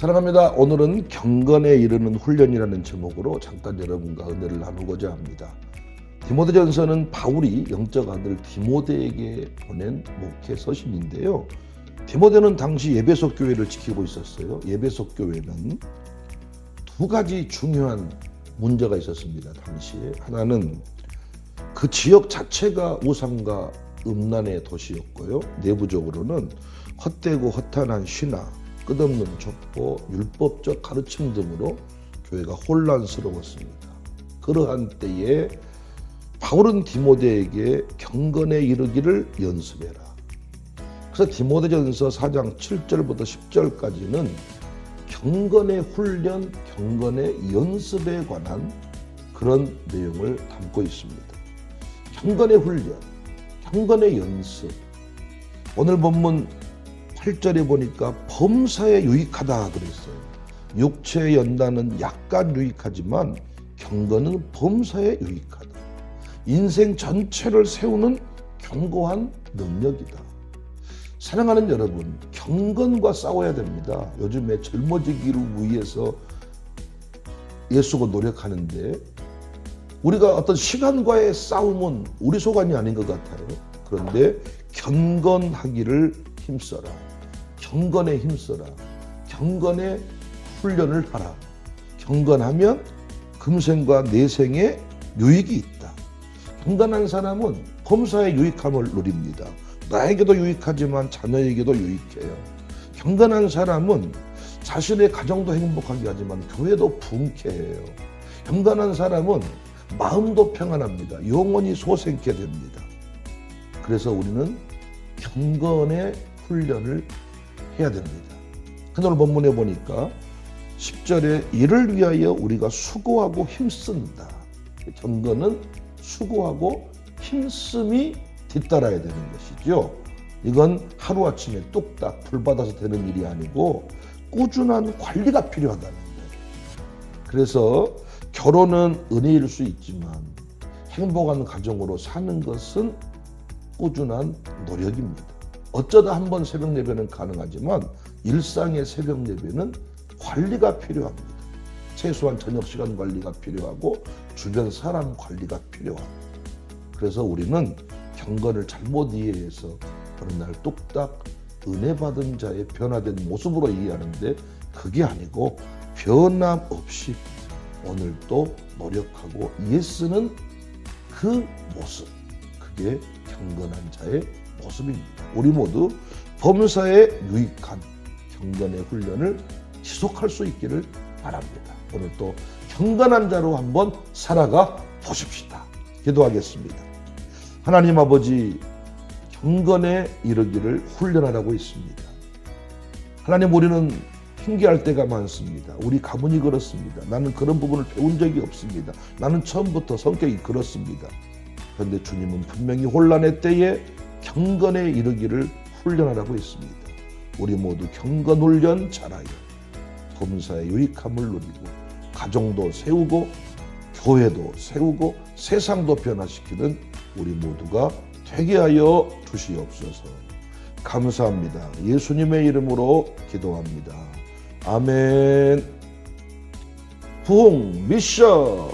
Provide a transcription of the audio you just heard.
사랑합니다. 오늘은 경건에 이르는 훈련이라는 제목으로 잠깐 여러분과 은혜를 나누고자 합니다. 디모데전서는 바울이 영적 아들 디모데에게 보낸 목회 서신인데요. 디모데는 당시 예배석 교회를 지키고 있었어요. 예배석 교회는 두 가지 중요한 문제가 있었습니다. 당시에 하나는 그 지역 자체가 우상과 음란의 도시였고요. 내부적으로는 헛되고 허탄한 신화, 끝없는 족보, 율법적 가르침 등으로 교회가 혼란스러웠습니다. 그러한 때에 바울은 디모데에게 경건에 이르기를 연습해라. 그래서 디모데전서 4장 7절부터 10절까지는 경건의 훈련, 경건의 연습에 관한 그런 내용을 담고 있습니다. 경건의 훈련, 경건의 연습. 오늘 본문 8절에 보니까 범사에 유익하다 그랬어요. 육체의 연단은 약간 유익하지만 경건은 범사에 유익하다. 인생 전체를 세우는 견고한 능력이다. 사랑하는 여러분, 경건과 싸워야 됩니다. 요즘에 젊어지기를 위해서 예수가 노력하는데 우리가 어떤 시간과의 싸움은 우리 소관이 아닌 것 같아요. 그런데 경건하기를 힘써라. 경건에 힘써라. 경건의 훈련을 하라. 경건하면 금생과 내생에 유익이 있다. 경건한 사람은 범사의 유익함을 누립니다. 나에게도 유익하지만 자녀에게도 유익해요. 경건한 사람은 자신의 가정도 행복하게 하지만 교회도 분쾌해요. 경건한 사람은 마음도 평안합니다. 영원히 소생케 됩니다. 그래서 우리는 경건의 훈련을 해야 됩니다. 그날 본문에 보니까 10절에 이를 위하여 우리가 수고하고 힘쓴다. 경건은 수고하고 힘씀이 뒤따라야 되는 것이죠. 이건 하루아침에 뚝딱 불받아서 되는 일이 아니고 꾸준한 관리가 필요하다는 거예요. 그래서 결혼은 은혜일 수 있지만 행복한 가정으로 사는 것은 꾸준한 노력입니다. 어쩌다 한 번 새벽 예배는 가능하지만 일상의 새벽 예배는 관리가 필요합니다. 최소한 저녁 시간 관리가 필요하고 주변 사람 관리가 필요합니다. 그래서 우리는 경건을 잘못 이해해서 어느 날 뚝딱 은혜 받은 자의 변화된 모습으로 이해하는데 그게 아니고 변함없이 오늘도 노력하고 예쓰는 그 모습 그게 경건한 자의 모습입니다. 우리 모두 범사에 유익한 경건의 훈련을 지속할 수 있기를 바랍니다. 오늘 또 경건한 자로 한번 살아가 보십시다. 기도하겠습니다. 하나님 아버지 경건에 이르기를 훈련하라고 있습니다. 하나님 우리는 핑계할 때가 많습니다. 우리 가문이 그렇습니다. 나는 그런 부분을 배운 적이 없습니다. 나는 처음부터 성격이 그렇습니다. 그런데 주님은 분명히 혼란의 때에 경건에 이르기를 훈련하라고 했습니다. 우리 모두 경건 훈련 잘하여 범사의 유익함을 누리고 가정도 세우고 교회도 세우고 세상도 변화시키는 우리 모두가 되게 하여 주시옵소서. 감사합니다. 예수님의 이름으로 기도합니다. 아멘. 부흥 미션